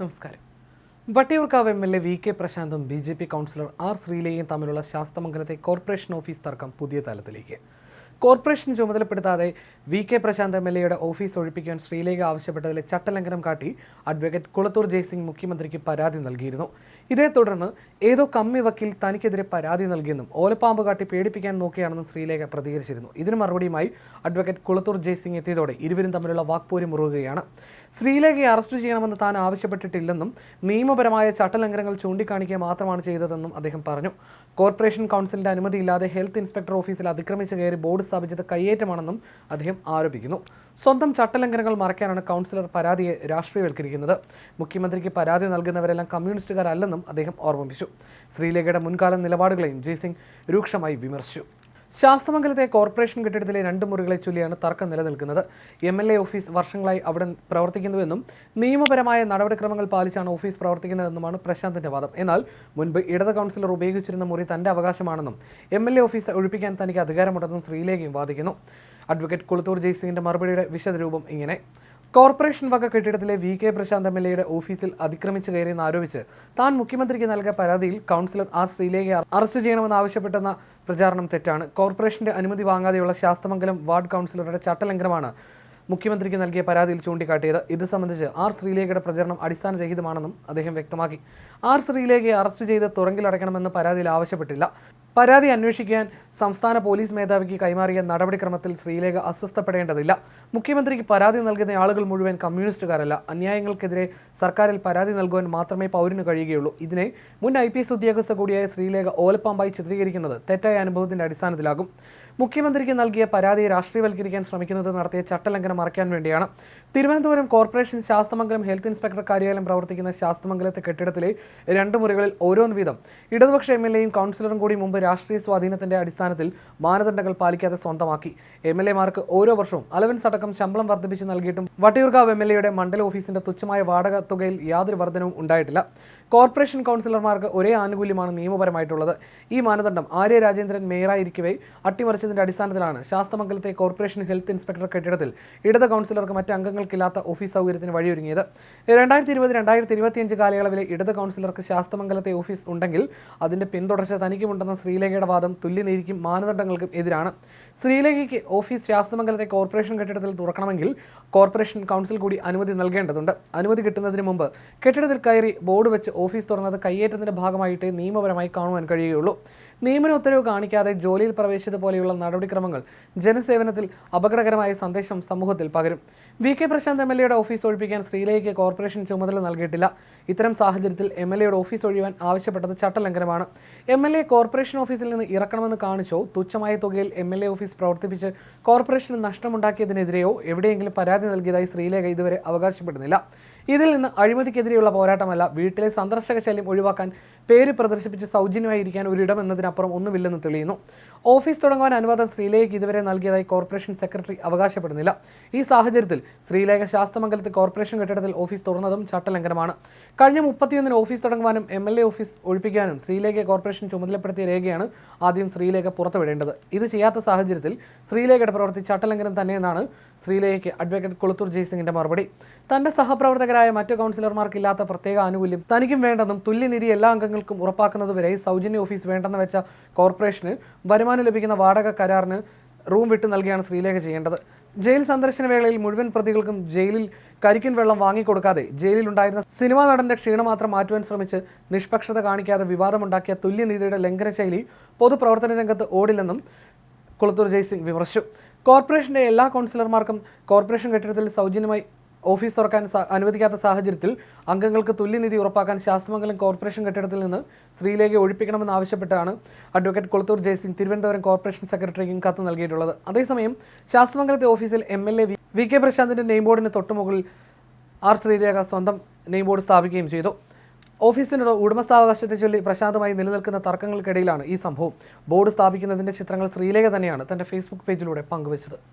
നമസ്കാരം. Vattiyoorkavu M L A V K പ്രശാന്തും B J P councillor R ശ്രീലയും തമ്മിലുള്ള ശാസ്തമംഗലത്തെ corporation office തർക്കം പുതിയ തലത്തിലേക്ക്. Corporation ചുമതലപ്പെടുത്താതെ V K Prashant M L എയുടെ ഓഫീസ് ഒഴിപ്പിക്കാൻ ശ്രീലേഖ ആവശ്യപ്പെട്ടതിലെ ചട്ടലംഘനം കാട്ടി അഡ്വക്കേറ്റ് കുളത്തൂർ ജയ്സിംഗ് മുഖ്യമന്ത്രിക്ക് പരാതി നൽകിയിരുന്നു. ഇതേ തുടർന്ന് ഏതോ കമ്മി വക്കീൽ തനിക്കെതിരെ പരാതി നൽകിയെന്നും ഓലപ്പാമ്പ് കാട്ടി പേടിപ്പിക്കാൻ നോക്കിയാണെന്നും ശ്രീലേഖ പ്രതികരിച്ചിരുന്നു. ഇതിന് മറുപടിയുമായി അഡ്വക്കേറ്റ് കുളത്തൂർ ജയ്സിംഗ് എത്തിയതോടെ ഇരുവരും തമ്മിലുള്ള വാക്പോരി മുറുകുകയാണ്. ശ്രീലേഖയെ അറസ്റ്റ് ചെയ്യണമെന്ന് താൻ ആവശ്യപ്പെട്ടിട്ടില്ലെന്നും നിയമപരമായ ചട്ടലംഘനങ്ങൾ ചൂണ്ടിക്കാണിക്കുക മാത്രമാണ് ചെയ്തതെന്നും അദ്ദേഹം പറഞ്ഞു. കോർപ്പറേഷൻ കൗൺസിലിന്റെ അനുമതിയില്ലാതെ ഹെൽത്ത് ഇൻസ്പെക്ടർ ഓഫീസിൽ അതിക്രമിച്ച് കയറി ബോർഡ് സ്ഥാപിച്ചത് കയ്യേറ്റമാണെന്നും അദ്ദേഹം ആരോപിക്കുന്നു. സ്വന്തം ചട്ടലംഘനങ്ങൾ മറയ്ക്കാനാണ് കൗൺസിലർ പരാതിയെ രാഷ്ട്രീയവൽക്കരിക്കുന്നത്. മുഖ്യമന്ത്രിക്ക് പരാതി നൽകുന്നവരെല്ലാം കമ്മ്യൂണിസ്റ്റുകാരല്ലെന്നും അദ്ദേഹം ഓർമ്മിപ്പിച്ചു. ശ്രീലേഖയുടെ മുൻകാല നിലപാടുകളെയും ജയ്സിംഗ് രൂക്ഷമായി വിമർശിച്ചു. ശാസ്തമംഗലത്തെ കോർപ്പറേഷൻ കെട്ടിടത്തിലെ രണ്ട് മുറികളെ ചൊല്ലിയാണ് തർക്കം നിലനിൽക്കുന്നത്. എം എൽ എ ഓഫീസ് വർഷങ്ങളായി അവിടെ പ്രവർത്തിക്കുന്നുവെന്നും നിയമപരമായ നടപടിക്രമങ്ങൾ പാലിച്ചാണ് ഓഫീസ് പ്രവർത്തിക്കുന്നതെന്നുമാണ് പ്രശാന്തിന്റെ വാദം. എന്നാൽ മുൻപ് ഇടത് കൗൺസിലർ ഉപയോഗിച്ചിരുന്ന മുറി തന്റെ അവകാശമാണെന്നും എം എൽ എ ഓഫീസ് ഒഴിപ്പിക്കാൻ തനിക്ക് അധികാരമുണ്ടെന്നും ശ്രീലേഖയും വാദിക്കുന്നു. അഡ്വക്കേറ്റ് കുളത്തൂർ ജയ്സിംഗിന്റെ മറുപടിയുടെ വിശദരൂപം ഇങ്ങനെ. കോർപ്പറേഷൻ വക കെട്ടിടത്തിലെ V K Prashant M L എയുടെ ഓഫീസിൽ അതിക്രമിച്ചു കയറിയെന്ന് ആരോപിച്ച് താൻ മുഖ്യമന്ത്രിക്ക് നൽകിയ പരാതിയിൽ കൗൺസിലർ ആർ ശ്രീലേഖയെ അറസ്റ്റ് ചെയ്യണമെന്ന് ആവശ്യപ്പെട്ടെന്ന പ്രചാരണം തെറ്റാണ്. കോർപ്പറേഷന്റെ അനുമതി വാങ്ങാതെയുള്ള ശാസ്തമംഗലം വാർഡ് കൗൺസിലറുടെ ചട്ടലംഘനമാണ് മുഖ്യമന്ത്രിക്ക് നൽകിയ പരാതിയിൽ ചൂണ്ടിക്കാട്ടിയത്. ഇത് സംബന്ധിച്ച് ആർ ശ്രീലേഖയുടെ പ്രചരണം അടിസ്ഥാനരഹിതമാണെന്നും അദ്ദേഹം വ്യക്തമാക്കി. ആർ ശ്രീലേഖയെ അറസ്റ്റ് ചെയ്ത് തുറങ്കിലടയ്ക്കണമെന്ന് പരാതിയിൽ ആവശ്യപ്പെട്ടില്ല. പരാതി അന്വേഷിക്കാൻ സംസ്ഥാന പോലീസ് മേധാവിക്ക് കൈമാറിയ നടപടിക്രമത്തിൽ ശ്രീലേഖ അസ്വസ്ഥപ്പെടേണ്ടതില്ല. മുഖ്യമന്ത്രിക്ക് പരാതി നൽകുന്ന ആളുകൾ മുഴുവൻ കമ്മ്യൂണിസ്റ്റുകാരല്ല. അന്യായങ്ങൾക്കെതിരെ സർക്കാരിൽ പരാതി നൽകുവാൻ മാത്രമേ പൗരന് കഴിയുകയുള്ളൂ. ഇതിനെ മുൻ ഐ പി എസ് ഉദ്യോഗസ്ഥ കൂടിയായ ശ്രീലേഖ ഓലപ്പാമ്പായി ചിത്രീകരിക്കുന്നത് തെറ്റായ അനുഭവത്തിന്റെ അടിസ്ഥാനത്തിലാകും. മുഖ്യമന്ത്രിക്ക് നൽകിയ പരാതിയെ രാഷ്ട്രീയവൽക്കരിക്കാൻ ശ്രമിക്കുന്നത് നടത്തിയ ചട്ടലംഘനം മറയ്ക്കാൻ വേണ്ടിയാണ്. Thiruvananthapuram corporation Sasthamangalam health inspector കാര്യാലയം പ്രവർത്തിക്കുന്ന ശാസ്തമംഗലത്തെ കെട്ടിടത്തിലെ രണ്ട് മുറികളിൽ ഓരോന്ന് വീതം. ഇടതുപക്ഷ എം എൽ എയും കൗൺസിലറും കൂടി മുമ്പ് രാഷ്ട്രീയ സ്വാധീനത്തിന്റെ അടിസ്ഥാനത്തിൽ മാനദണ്ഡങ്ങൾ പാലിക്കാതെ സ്വന്തമാക്കി. എം എൽ എമാർക്ക് ഓരോ വർഷവും അലവൻസ് അടക്കം ശമ്പളം വർദ്ധിപ്പിച്ച് നൽകിയിട്ടും വട്ടിയൂർക്കാവ് എം എൽ എയുടെ മണ്ഡല ഓഫീസിന്റെ തുച്ഛമായ വാടക തുകയിൽ യാതൊരു വർധനവും ഉണ്ടായിട്ടില്ല. കോർപ്പറേഷൻ കൗൺസിലർമാർക്ക് ഒരേ ആനുകൂല്യമാണ് നിയമപരമായിട്ടുള്ളത്. ഈ മാനദണ്ഡം ആര്യ രാജേന്ദ്രൻ മേയറായിരിക്കവേ അട്ടിമറിച്ചതിന്റെ അടിസ്ഥാനത്തിലാണ് ശാസ്തമംഗലത്തെ കോർപ്പറേഷൻ ഹെൽത്ത് ഇൻസ്പെക്ടർ കെട്ടിടത്തിൽ ഇടത് കൗൺസിലർക്ക് മറ്റ് അംഗങ്ങൾക്കില്ലാത്ത ഓഫീസ് സൗകര്യത്തിന് വഴിയൊരുങ്ങിയത്. രണ്ടായിരത്തി ഇരുപത് രണ്ടായിരത്തി ഇരുപത്തിയഞ്ച് കാലയളവിലെ ഇടത് കൗൺസിലർക്ക് ശാസ്തമംഗലത്തെ ഓഫീസ് ഉണ്ടെങ്കിൽ അതിന്റെ പിന്തുടർച്ച തനിക്കുമുണ്ടെന്ന ശ്രീലേഖയുടെ വാദം തുല്യനീതിക്കും മാനദണ്ഡങ്ങൾക്കും എതിരാണ്. ശ്രീലേഖയ്ക്ക് ഓഫീസ് ശാസ്തമംഗലത്തെ കോർപ്പറേഷൻ കെട്ടിടത്തിൽ തുറക്കണമെങ്കിൽ കോർപ്പറേഷൻ കൗൺസിൽ കൂടി അനുമതി നൽകേണ്ടതുണ്ട്. അനുമതി കിട്ടുന്നതിന് മുമ്പ് കെട്ടിടത്തിൽ കയറി ബോർഡ് വെച്ച് ഓഫീസ് തുറന്നത് കയ്യേറ്റത്തിന്റെ ഭാഗമായിട്ടേ നിയമപരമായി കാണുവാൻ കഴിയുകയുള്ളൂ. നിയമന ഉത്തരവ് കാണിക്കാതെ ജോലിയിൽ പ്രവേശിച്ചതുപോലെയുള്ള നടപടിക്രമങ്ങൾ ജനസേവനത്തിൽ അപകടകരമായ സന്ദേശം സമൂഹത്തിൽ പകരും. V K Prashanth M L എയുടെ ഓഫീസ് ഒഴിപ്പിക്കാൻ ശ്രീലേഖയ്ക്ക് കോർപ്പറേഷൻ ചുമതല നൽകിയിട്ടില്ല. ഇത്തരം സാഹചര്യത്തിൽ എം എൽ എയുടെ ഓഫീസ് ഒഴിയുവാൻ ആവശ്യപ്പെട്ടത് ചട്ടലംഘനമാണ്. എം എൽ എ കോർപ്പറേഷൻ ഓഫീസിൽ നിന്ന് ഇറക്കണമെന്ന് കാണിച്ചോ? തുച്ഛമായ തുകയിൽ എം എൽ എ ഓഫീസ് പ്രവർത്തിപ്പിച്ച് കോർപ്പറേഷന് നഷ്ടമുണ്ടാക്കിയതിനെതിരെയോ എവിടെയെങ്കിലും പരാതി നൽകിയതായി ശ്രീലേഖ ഇതുവരെ അവകാശപ്പെടുന്നില്ല. ഇതിൽ നിന്ന് അഴിമതിക്കെതിരെയുള്ള പോരാട്ടമല്ല വീട്ടിലെ സന്ദർശക ശല്യം ഒഴിവാക്കാൻ പേര് പ്രദർശിപ്പിച്ച് സൗജന്യമായിരിക്കാൻ ഒരിടം എന്നതിനപ്പുറം ഒന്നുമില്ലെന്ന് തെളിയുന്നു. ഓഫീസ് തുടങ്ങുവാൻ അനുവാദം ശ്രീലേഖയ്ക്ക് ഇതുവരെ നൽകിയതായി കോർപ്പറേഷൻ സെക്രട്ടറി അവകാശപ്പെടുന്നില്ല. ഈ സാഹചര്യത്തിൽ ശ്രീലേഖ ശാസ്തമംഗലത്ത് കോർപ്പറേഷൻ കെട്ടിടത്തിൽ ഓഫീസ് തുറന്നതും ചട്ടലംഘനമാണ്. കഴിഞ്ഞ മുപ്പത്തിയൊന്നിന് ഓഫീസ് തുടങ്ങുവാനും എം എൽ എ ഓഫീസ് ഒഴിപ്പിക്കാനും ശ്രീലേഖ കോർപ്പറേഷൻ ചുമതലപ്പെടുത്തിയ രേഖയാണ് ആദ്യം ശ്രീലേഖ പുറത്തുവിടേണ്ടത്. ഇത് ചെയ്യാത്ത സാഹചര്യത്തിൽ ശ്രീലേഖയുടെ പ്രവൃത്തി ചട്ടലംഘനം തന്നെയെന്നാണ് ശ്രീലേഖയ്ക്ക് അഡ്വക്കേറ്റ് കൊളുത്തൂർ ജയ്സിംഗിന്റെ മറുപടി. തന്റെ സഹപ്രവർത്തകരായ മറ്റു കൗൺസിലർമാർക്കില്ലാത്ത പ്രത്യേക ആനുകൂല്യം തനിക്കും വേണ്ടെന്നും തുല്യനിധി എല്ലാ അംഗങ്ങൾക്കും ഉറപ്പാക്കുന്നതുവരെ സൗജന്യ ഓഫീസ് വേണ്ടെന്ന് വെച്ച കോർപ്പറേഷന് വരുമാനം ലഭിക്കുന്ന വാടക കരാറിന് റൂം വിട്ടു നൽകിയാണ് ശ്രീലേഖ ചെയ്യേണ്ടത്. ജയിൽ സന്ദർശന വേളയിൽ മുഴുവൻ പ്രതികൾക്കും ജയിലിൽ കരിക്കിൻ വെള്ളം വാങ്ങിക്കൊടുക്കാതെ ജയിലിലുണ്ടായിരുന്ന സിനിമാ നടന്റെ ക്ഷീണം മാത്രം മാറ്റുവാൻ ശ്രമിച്ച് നിഷ്പക്ഷത കാണിക്കാതെ വിവാദമുണ്ടാക്കിയ തുല്യനീതിയുടെ ലംഘന ശൈലി പൊതുപ്രവർത്തന രംഗത്ത് ഓടില്ലെന്നും കുളത്തൂർ ജയ്സിംഗ് വിമർശിച്ചു. കോർപ്പറേഷന്റെ എല്ലാ കൗൺസിലർമാർക്കും കോർപ്പറേഷൻ കെട്ടിടത്തിൽ സൗജന്യമായി ഓഫീസ് തുറക്കാൻ അനുവദിക്കാത്ത സാഹചര്യത്തിൽ അംഗങ്ങൾക്ക് തുല്യനിധി ഉറപ്പാക്കാൻ ശാസ്തമംഗലം കോർപ്പറേഷൻ കെട്ടിടത്തിൽ നിന്ന് സ്ത്രീലേഖ ഒഴിപ്പിക്കണമെന്ന് ആവശ്യപ്പെട്ടാണ് അഡ്വക്കേറ്റ് കൊളത്തൂർ ജയ്സിംഗ് തിരുവനന്തപുരം കോർപ്പറേഷൻ സെക്രട്ടറിക്കും കത്ത് നൽകിയിട്ടുള്ളത്. അതേസമയം ശാസ്തമംഗലത്തെ ഓഫീസിൽ M L A V K പ്രശാന്തിന്റെ name ബോർഡിന് തൊട്ടുമുകളിൽ ആർ ശ്രീലേഖ സ്വന്തം നെയിം ബോർഡ് സ്ഥാപിക്കുകയും ചെയ്തു. ഓഫീസിനോട് ഉടമസ്ഥാവകാശത്തെ ചൊല്ലി പ്രശാന്തമായി നിലനിൽക്കുന്ന തർക്കങ്ങൾക്കിടയിലാണ് ഈ സംഭവം. ബോർഡ് സ്ഥാപിക്കുന്നതിന്റെ ചിത്രങ്ങൾ ശ്രീലേഖ തന്നെയാണ് തന്റെ ഫേസ്ബുക്ക് പേജിലൂടെ പങ്കുവച്ചത്.